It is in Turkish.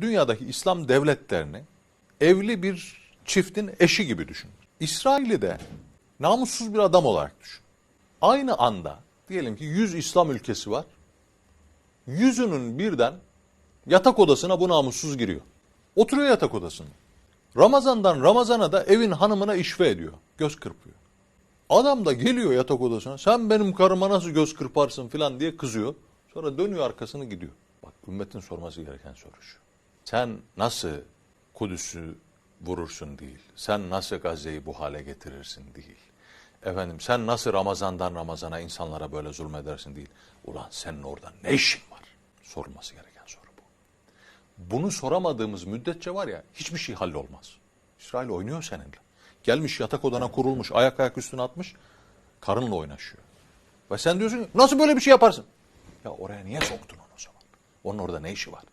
dünyadaki İslam devletlerini evli bir çiftin eşi gibi düşün. İsrail'i de namussuz bir adam olarak düşün. Aynı anda diyelim ki 100 İslam ülkesi var. Yüzünün birden yatak odasına bu namussuz giriyor. Oturuyor yatak odasında. Ramazandan Ramazana da evin hanımına işve ediyor. Göz kırpıyor. Adam da geliyor yatak odasına. Sen benim karıma nasıl göz kırparsın falan diye kızıyor. Sonra dönüyor arkasını gidiyor. Bak ümmetin sorması gereken soru şu. Sen nasıl Kudüs'ü vurursun değil. Sen nasıl Gazze'yi bu hale getirirsin değil. Efendim sen nasıl Ramazandan Ramazana insanlara böyle zulmedersin değil. Ulan senin orada ne işin var? Sorulması gereken soru bu. Bunu soramadığımız müddetçe var ya hiçbir şey hallolmaz. İsrail oynuyor seninle. Gelmiş yatak odana kurulmuş, ayak ayak üstüne atmış, karınla oynaşıyor. Ve sen diyorsun nasıl böyle bir şey yaparsın? Ya oraya niye soktun onu o zaman? Onun orada ne işi var?